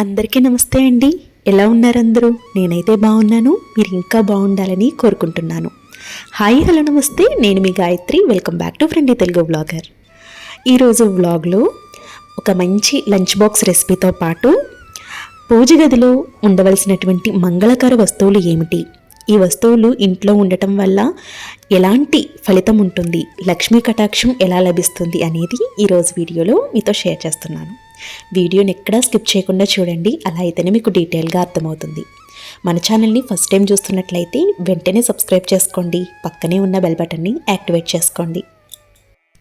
అందరికీ నమస్తే అండి. ఎలా ఉన్నారందరూ? నేనైతే బాగున్నాను. మీరు ఇంకా బాగుండాలని కోరుకుంటున్నాను. హాయ్ హలో నమస్తే. నేను మీ Gayatri. Welcome back to friend Telugu blogger ఈరోజు వ్లాగ్లో ఒక మంచి లంచ్ బాక్స్ రెసిపీతో పాటు పూజ గదిలో ఉండవలసినటువంటి మంగళకర వస్తువులు ఏమిటి? ఈ వస్తువులు ఇంట్లో ఉండటం వల్ల ఎలాంటి ఫలితం ఉంటుంది? లక్ష్మీ కటాక్షం ఎలా లభిస్తుంది? అనేది ఈరోజు వీడియోలో మీతో షేర్ చేస్తున్నాను. వీడియోని ఎక్కడా స్కిప్ చేయకుండా చూడండి. అలా అయితేనే మీకు డీటెయిల్గా అర్థమవుతుంది. మన ఛానల్ని ఫస్ట్ టైం చూస్తున్నట్లయితే వెంటనే సబ్స్క్రైబ్ చేసుకోండి. పక్కనే ఉన్న బెల్ బటన్ని యాక్టివేట్ చేసుకోండి.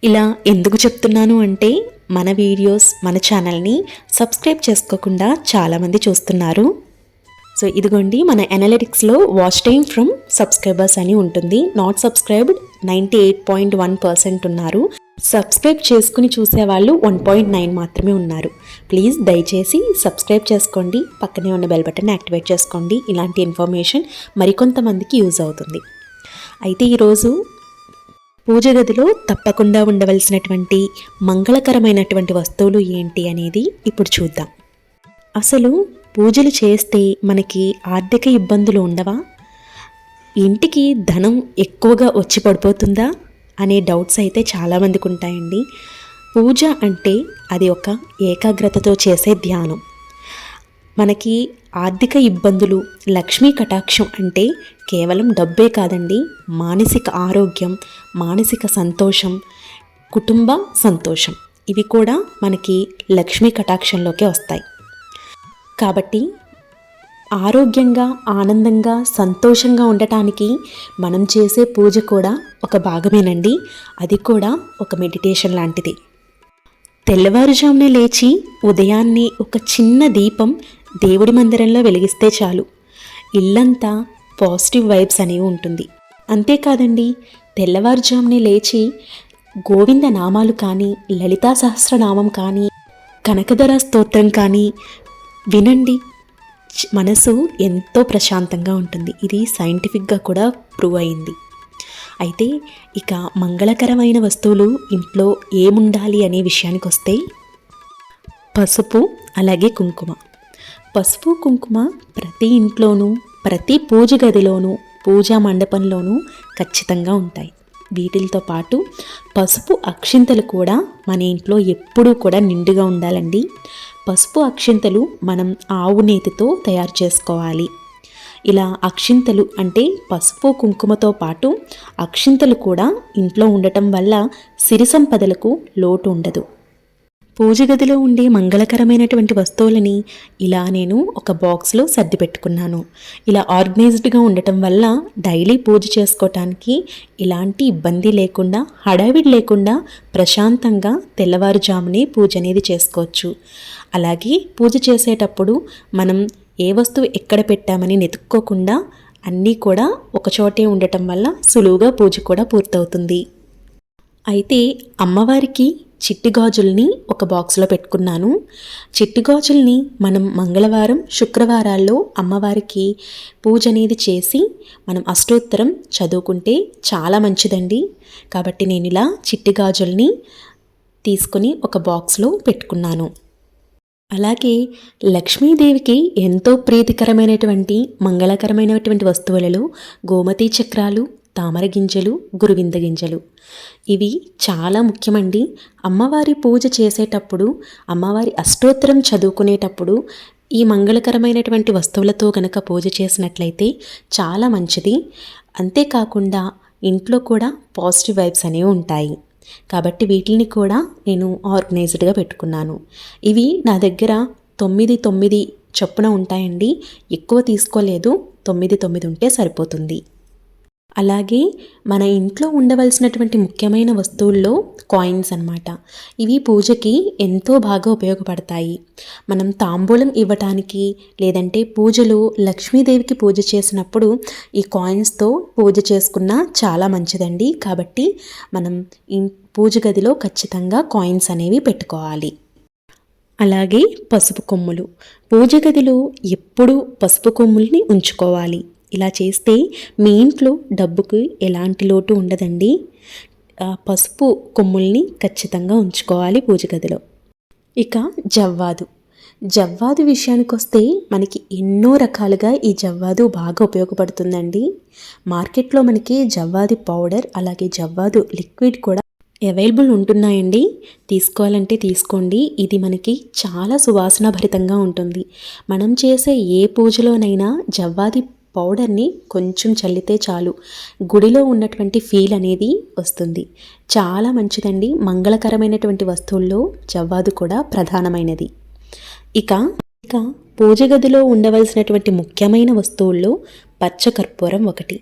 ఇలా ఎందుకు చెప్తున్నాను అంటే మన వీడియోస్ మన ఛానల్ని సబ్స్క్రైబ్ చేసుకోకుండా చాలామంది చూస్తున్నారు. సో ఇదిగోండి మన అనలిటిక్స్లో వాచ్ టైం ఫ్రమ్ సబ్స్క్రైబర్స్ అని ఉంటుంది. Not subscribed ninety eight point one percent ఉన్నారు. సబ్స్క్రైబ్ చేసుకుని చూసేవాళ్ళు వన్ పాయింట్ నైన్ మాత్రమే ఉన్నారు. ప్లీజ్ దయచేసి సబ్స్క్రైబ్ చేసుకోండి. పక్కనే ఉన్న బెల్ బటన్ యాక్టివేట్ చేసుకోండి. ఇలాంటి ఇన్ఫర్మేషన్ మరికొంతమందికి యూజ్ అవుతుంది. అయితే ఈరోజు పూజ గదిలో తప్పకుండా ఉండవలసినటువంటి మంగళకరమైనటువంటి వస్తువులు ఏంటి అనేది ఇప్పుడు చూద్దాం. అసలు పూజలు చేస్తే మనకి ఆర్థిక ఇబ్బందులు ఉండవా? ఇంటికి ధనం ఎక్కువగా వచ్చి పడిపోతుందా? అనే డౌట్స్ అయితే చాలామందికి ఉంటాయండి. పూజ అంటే అది ఒక ఏకాగ్రతతో చేసే ధ్యానం. మనకి ఆర్థిక ఇబ్బందులు లక్ష్మీ కటాక్షం అంటే కేవలం డబ్బే కాదండి మానసిక ఆరోగ్యం మానసిక సంతోషం కుటుంబ సంతోషం. ఇవి కూడా మనకి లక్ష్మీ కటాక్షంలోకే వస్తాయి. కాబట్టి ఆరోగ్యంగా ఆనందంగా సంతోషంగా ఉండటానికి మనం చేసే పూజ కూడా ఒక భాగమేనండి. అది కూడా ఒక మెడిటేషన్ లాంటిది. తెల్లవారుజామునే లేచి ఉదయాన్నే ఒక చిన్న దీపం దేవుడి మందిరంలో వెలిగిస్తే చాలు. ఇల్లంతా పాజిటివ్ వైబ్స్ అనేవి ఉంటుంది. అంతేకాదండి తెల్లవారుజామునే లేచి గోవింద నామాలు కానీ లలితా సహస్రనామం కానీ కనకధర స్తోత్రం కానీ వినండి. మనసు ఎంతో ప్రశాంతంగా ఉంటుంది. ఇది సైంటిఫిక్గా కూడా ప్రూవ్ అయింది. అయితే ఇక మంగళకరమైన వస్తువులు ఇంట్లో ఏముండాలి అనే విషయానికి వస్తే పసుపు అలాగే కుంకుమ. పసుపు కుంకుమ ప్రతి ఇంట్లోనూ ప్రతి పూజ గదిలోనూ పూజా మండపంలోనూ ఖచ్చితంగా ఉంటాయి. వీటితో పాటు పసుపు అక్షింతలు కూడా మన ఇంట్లో ఎప్పుడూ కూడా నిండుగా ఉండాలండి. పసుపు అక్షింతలు మనం ఆవు నేతితో తయారు చేసుకోవాలి. ఇలా అక్షింతలు అంటే పసుపు కుంకుమతో పాటు అక్షింతలు కూడా ఇంట్లో ఉండటం వల్ల సిరి సంపదలకు లోటు ఉండదు. పూజ గదిలో ఉండే మంగళకరమైనటువంటి వస్తువులని ఇలా నేను ఒక బాక్స్లో సర్ది పెట్టుకున్నాను. ఇలా ఆర్గనైజ్డ్గా ఉండటం వల్ల డైలీ పూజ చేసుకోవటానికి ఎలాంటి ఇబ్బంది లేకుండా హడావిడి లేకుండా ప్రశాంతంగా తెల్లవారుజామునే పూజ అనేది చేసుకోవచ్చు. అలాగే పూజ చేసేటప్పుడు మనం ఏ వస్తువు ఎక్కడ పెట్టామని నెతుక్కోకుండా అన్నీ కూడా ఒకచోటే ఉండటం వల్ల సులువుగా పూజ కూడా పూర్తవుతుంది. అయితే అమ్మవారికి చిట్టి గాజుల్ని ఒక బాక్స్లో పెట్టుకున్నాను. చిట్టి గాజుల్ని మనం మంగళవారం శుక్రవారాల్లో అమ్మవారికి పూజ అనేది చేసి మనం అష్టోత్తరం చదువుకుంటే చాలా మంచిదండి. కాబట్టి నేను ఇలా చిట్టి గాజుల్ని తీసుకుని ఒక బాక్స్లో పెట్టుకున్నాను. అలాగే లక్ష్మీదేవికి ఎంతో ప్రీతికరమైనటువంటి మంగళకరమైనటువంటి వస్తువులలో గోమతి చక్రాలు తామర గింజలు గురువింద గింజలు. ఇవి చాలా ముఖ్యమండి. అమ్మవారి పూజ చేసేటప్పుడు అమ్మవారి అష్టోత్తరం చదువుకునేటప్పుడు ఈ మంగళకరమైనటువంటి వస్తువులతో గనక పూజ చేసినట్లయితే చాలా మంచిది. అంతేకాకుండా ఇంట్లో కూడా పాజిటివ్ వైబ్స్ అనేవి ఉంటాయి. కాబట్టి వీటిని కూడా నేను ఆర్గనైజ్డ్గా పెట్టుకున్నాను. ఇవి నా దగ్గర తొమ్మిది తొమ్మిది చొప్పున ఉంటాయండి. ఎక్కువ తీసుకోలేదు. తొమ్మిది తొమ్మిది ఉంటే సరిపోతుంది. అలాగే మన ఇంట్లో ఉండవలసినటువంటి ముఖ్యమైన వస్తువుల్లో కాయిన్స్ అనమాట ఇవి పూజకి ఎంతో బాగా ఉపయోగపడతాయి. మనం తాంబూలం ఇవ్వటానికి లేదంటే పూజలు లక్ష్మీదేవికి పూజ చేసినప్పుడు ఈ కాయిన్స్తో పూజ చేసుకున్నా చాలా మంచిదండి. కాబట్టి మనం పూజ గదిలో ఖచ్చితంగా కాయిన్స్ అనేవి పెట్టుకోవాలి. అలాగే పసుపు కొమ్ములు. పూజ గదిలో ఎప్పుడూ పసుపు కొమ్ముల్ని ఉంచుకోవాలి. ఇలా చేస్తే మీ ఇంట్లో డబ్బుకు ఎలాంటి లోటు ఉండదండి. పసుపు కొమ్ముల్ని ఖచ్చితంగా ఉంచుకోవాలి పూజ గదిలో. ఇక జవ్వాదు. జవ్వాదు విషయానికి వస్తే మనకి ఎన్నో రకాలుగా ఈ జవ్వాదు బాగా ఉపయోగపడుతుందండి. మార్కెట్లో మనకి జవ్వాది పౌడర్ అలాగే జవ్వాదు లిక్విడ్ కూడా అవైలబుల్ ఉంటున్నాయండి. తీసుకోవాలంటే తీసుకోండి. ఇది మనకి చాలా సువాసన భరితంగా ఉంటుంది. మనం చేసే ఏ పూజలోనైనా జవ్వాది పౌడర్ని కొంచెం చల్లితే చాలు. గుడిలో ఉన్నటువంటి ఫీల్ అనేది వస్తుంది. చాలా మంచిదండి. మంగళకరమైనటువంటి వస్తువుల్లో జవ్వాదు కూడా ప్రధానమైనది. ఇక ఇక పూజ గదిలో ఉండవలసినటువంటి ముఖ్యమైన వస్తువుల్లో పచ్చకర్పూరం ఒకటి.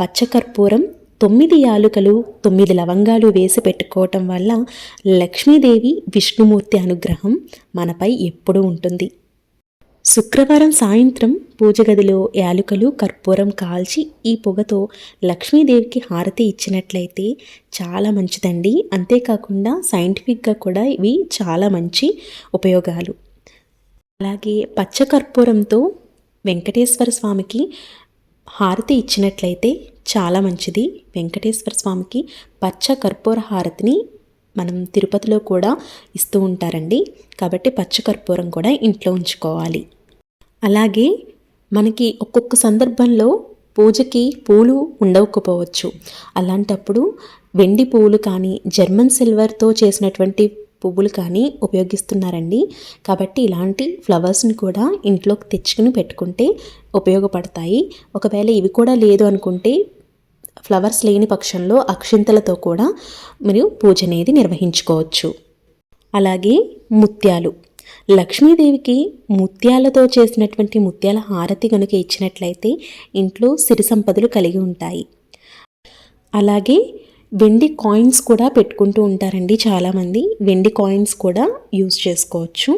పచ్చకర్పూరం తొమ్మిది యాలుకలు తొమ్మిది లవంగాలు వేసి పెట్టుకోవటం వల్ల లక్ష్మీదేవి విష్ణుమూర్తి అనుగ్రహం మనపై ఎప్పుడూ ఉంటుంది. శుక్రవారం సాయంత్రం పూజ గదిలో యాలుకలు కర్పూరం కాల్చి ఈ పొగతో లక్ష్మీదేవికి హారతి ఇచ్చినట్లయితే చాలా మంచిదండి. అంతేకాకుండా సైంటిఫిక్గా కూడా ఇవి చాలా మంచి ఉపయోగాలు. అలాగే పచ్చ కర్పూరంతో వెంకటేశ్వర స్వామికి హారతి ఇచ్చినట్లయితే చాలా మంచిది. వెంకటేశ్వర స్వామికి పచ్చ కర్పూర హారతిని మనం తిరుపతిలో కూడా ఇస్తూ ఉంటారండి. కాబట్టి పచ్చకర్పూరం కూడా ఇంట్లో ఉంచుకోవాలి. అలాగే మనకి ఒక్కొక్క సందర్భంలో పూజకి పూలు ఉండకపోవచ్చు. అలాంటప్పుడు వెండి పువ్వులు కానీ జర్మన్ సిల్వర్తో చేసినటువంటి పువ్వులు కానీ ఉపయోగిస్తున్నారండి. కాబట్టి ఇలాంటి ఫ్లవర్స్ని కూడా ఇంట్లోకి తెచ్చుకుని పెట్టుకుంటే ఉపయోగపడతాయి. ఒకవేళ ఇవి కూడా లేదు అనుకుంటే ఫ్లవర్స్ లేని పక్షంలో అక్షింతలతో కూడా మీరు పూజ అనేది నిర్వహించుకోవచ్చు. అలాగే ముత్యాలు. లక్ష్మీదేవికి ముత్యాలతో చేసినటువంటి ముత్యాల హారతి కనుక ఇచ్చినట్లయితే ఇంట్లో సిరి సంపదలు కలిగి ఉంటాయి. అలాగే వెండి కాయిన్స్ కూడా పెట్టుకుంటూ ఉంటారండి చాలామంది. వెండి కాయిన్స్ కూడా యూజ్ చేసుకోవచ్చు.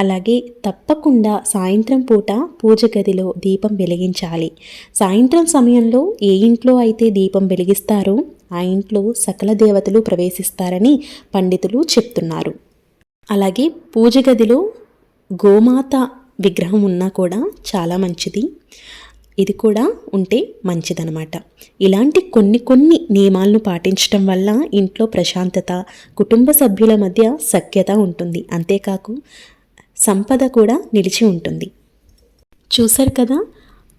అలాగే తప్పకుండా సాయంత్రం పూట పూజ గదిలో దీపం వెలిగించాలి. సాయంత్రం సమయంలో ఏ ఇంట్లో అయితే దీపం వెలిగిస్తారో ఆ ఇంట్లో సకల దేవతలు ప్రవేశిస్తారని పండితులు చెప్తున్నారు. అలాగే పూజ గదిలో గోమాత విగ్రహం ఉన్నా కూడా చాలా మంచిది. ఇది కూడా ఉంటే మంచిదనమాట ఇలాంటి కొన్ని కొన్ని నియమాలను పాటించడం వల్ల ఇంట్లో ప్రశాంతత కుటుంబ సభ్యుల మధ్య సఖ్యత ఉంటుంది. అంతేకాకు సంపద కూడా నిలిచి ఉంటుంది. చూశారు కదా?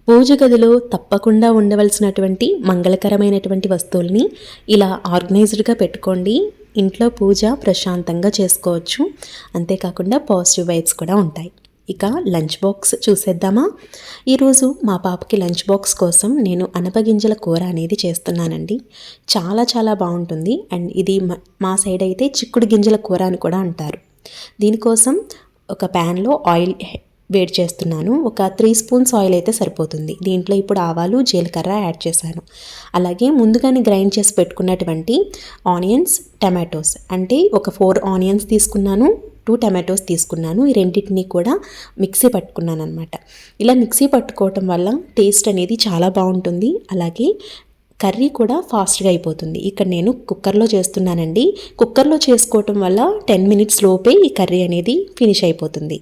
పూజ గదిలో తప్పకుండా ఉండవలసినటువంటి మంగళకరమైనటువంటి వస్తువుల్ని ఇలా ఆర్గనైజ్డ్గా పెట్టుకోండి. ఇంట్లో పూజ ప్రశాంతంగా చేసుకోవచ్చు. అంతేకాకుండా పాజిటివ్ వైబ్స్ కూడా ఉంటాయి. ఇక లంచ్ బాక్స్ చూసేద్దామా? ఈరోజు మా పాపకి లంచ్ బాక్స్ కోసం నేను అనపగింజల కూర అనేది చేస్తున్నానండి. చాలా చాలా బాగుంటుంది. అండ్ ఇది మా సైడ్ అయితే చిక్కుడు గింజల కూర అని కూడా అంటారు. దీనికోసం ఒక ప్యాన్లో ఆయిల్ వేడి చేస్తున్నాను. ఒక త్రీ స్పూన్స్ ఆయిల్ అయితే సరిపోతుంది. దీంట్లో ఇప్పుడు ఆవాలు జీలకర్ర యాడ్ చేశాను. అలాగే ముందుగానే గ్రైండ్ చేసి పెట్టుకున్నటువంటి ఆనియన్స్ టమాటోస్ అంటే ఒక ఫోర్ ఆనియన్స్ తీసుకున్నాను టూ టమాటోస్ తీసుకున్నాను. ఈ రెండింటిని కూడా మిక్సీ పట్టుకున్నాను అనమాట ఇలా మిక్సీ పట్టుకోవటం వల్ల టేస్ట్ అనేది చాలా బాగుంటుంది. అలాగే కర్రీ కూడా ఫాస్ట్గా అయిపోతుంది. ఇక్కడ నేను కుక్కర్లో చేస్తున్నానండి. కుక్కర్లో చేసుకోవటం వల్ల టెన్ మినిట్స్ లోపే ఈ కర్రీ అనేది ఫినిష్ అయిపోతుంది.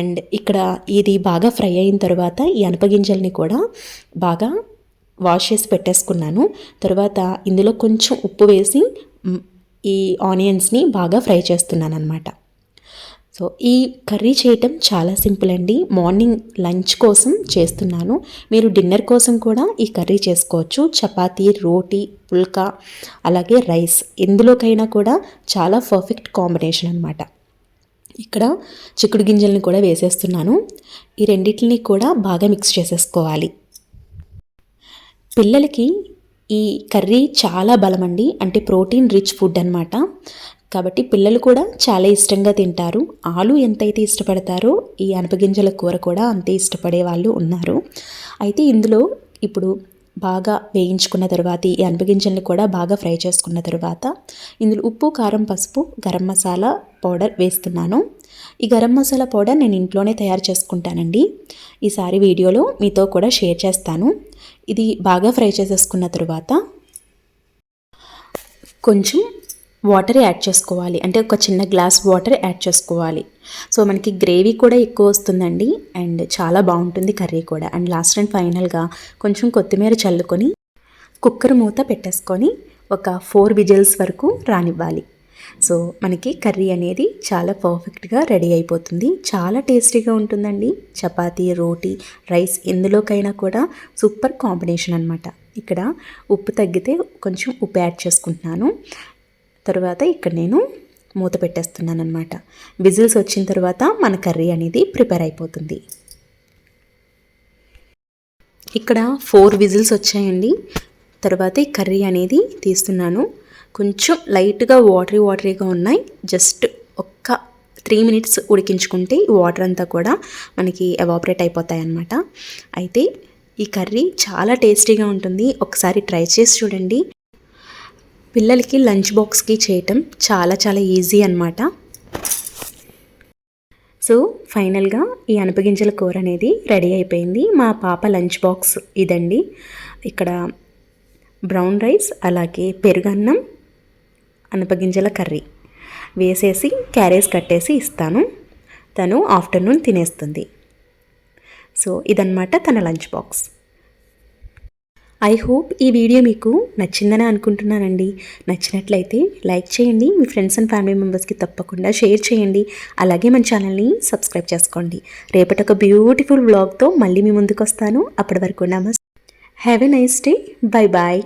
అండ్ ఇక్కడ ఇది బాగా ఫ్రై అయిన తర్వాత ఈ అనపగింజల్ని కూడా బాగా వాష్ చేసి పెట్టేసుకున్నాను. తర్వాత ఇందులో కొంచెం ఉప్పు వేసి ఈ ఆనియన్స్ని బాగా ఫ్రై చేస్తున్నాను అనమాట సో ఈ కర్రీ చేయటం చాలా సింపుల్ అండి. మార్నింగ్ లంచ్ కోసం చేస్తున్నాను. మీరు డిన్నర్ కోసం కూడా ఈ కర్రీ చేసుకోవచ్చు. చపాతీ రోటీ పుల్కా అలాగే రైస్ ఎందులోకైనా కూడా చాలా పర్ఫెక్ట్ కాంబినేషన్ అనమాట ఇక్కడ చిక్కుడు గింజల్ని కూడా వేసేస్తున్నాను. ఈ రెండింటిని కూడా బాగా మిక్స్ చేసేసుకోవాలి. పిల్లలకి ఈ కర్రీ చాలా బలమండి. అంటే ప్రోటీన్ రిచ్ ఫుడ్ అనమాట కాబట్టి పిల్లలు కూడా చాలా ఇష్టంగా తింటారు. ఆలు ఎంతైతే ఇష్టపడతారో ఈ అనపగింజల కూర కూడా అంతే ఇష్టపడే వాళ్ళు ఉన్నారు. అయితే ఇందులో ఇప్పుడు బాగా వేయించుకున్న తర్వాత ఈ అనపగింజల్ని కూడా బాగా ఫ్రై చేసుకున్న తర్వాత ఇందులో ఉప్పు కారం పసుపు గరం మసాలా పౌడర్ వేస్తున్నాను. ఈ గరం మసాలా పౌడర్ నేను ఇంట్లోనే తయారు చేసుకుంటానండి. ఈసారి వీడియోలో మీతో కూడా షేర్ చేస్తాను. ఇది బాగా ఫ్రై చేసేసుకున్న తర్వాత కొంచెం వాటర్ యాడ్ చేసుకోవాలి. అంటే ఒక చిన్న గ్లాస్ వాటర్ యాడ్ చేసుకోవాలి. సో మనకి గ్రేవీ కూడా ఎక్కువ వస్తుందండి. అండ్ చాలా బాగుంటుంది కర్రీ కూడా. అండ్ లాస్ట్ అండ్ ఫైనల్గా కొంచెం కొత్తిమీర చల్లుకొని కుక్కర్ మూత పెట్టేసుకొని ఒక ఫోర్ విజిల్స్ వరకు రానివ్వాలి. సో మనకి కర్రీ అనేది చాలా పర్ఫెక్ట్గా రెడీ అయిపోతుంది. చాలా టేస్టీగా ఉంటుందండి. చపాతీ రోటీ రైస్ ఎందులోకైనా కూడా సూపర్ కాంబినేషన్ అనమాట ఇక్కడ ఉప్పు తగ్గితే కొంచెం ఉప్పు యాడ్ చేసుకుంటున్నాను. తర్వాత ఇక్కడ నేను మూత పెట్టేస్తున్నాను అనమాట విజిల్స్ వచ్చిన తర్వాత మన కర్రీ అనేది ప్రిపేర్ అయిపోతుంది. ఇక్కడ ఫోర్ విజిల్స్ వచ్చాయండి. తర్వాత ఈ కర్రీ అనేది తీస్తున్నాను. కొంచెం లైట్గా వాటరీ వాటరీగా ఉన్నాయి. జస్ట్ ఒక్క త్రీ మినిట్స్ ఉడికించుకుంటే వాటర్ అంతా కూడా మనకి ఎవాపరేట్ అయిపోతాయి అన్నమాట అయితే ఈ కర్రీ చాలా టేస్టీగా ఉంటుంది. ఒకసారి ట్రై చేసి చూడండి. పిల్లలకి లంచ్ బాక్స్కి చేయటం చాలా చాలా ఈజీ అనమాట సో ఫైనల్గా ఈ అనపగింజల కూర అనేది రెడీ అయిపోయింది. మా పాప లంచ్ బాక్స్ ఇదండి. ఇక్కడ బ్రౌన్ రైస్ అలాగే పెరుగన్నం అనపగింజల కర్రీ వేసేసి క్యారేజ్ కట్టేసి ఇస్తాను. తను ఆఫ్టర్నూన్ తినేస్తుంది. సో ఇదన్నమాట తన లంచ్ బాక్స్. ఐ హోప్ ఈ వీడియో మీకు నచ్చిందని అనుకుంటున్నానండి. నచ్చినట్లయితే లైక్ చేయండి. మీ ఫ్రెండ్స్ అండ్ ఫ్యామిలీ మెంబర్స్కి తప్పకుండా షేర్ చేయండి. అలాగే మన ఛానల్ని సబ్స్క్రైబ్ చేసుకోండి. రేపటి ఒక బ్యూటిఫుల్ వ్లాగ్తో మళ్ళీ మీ ముందుకు వస్తాను. అప్పటి వరకు నమస్తే have a nice day bye bye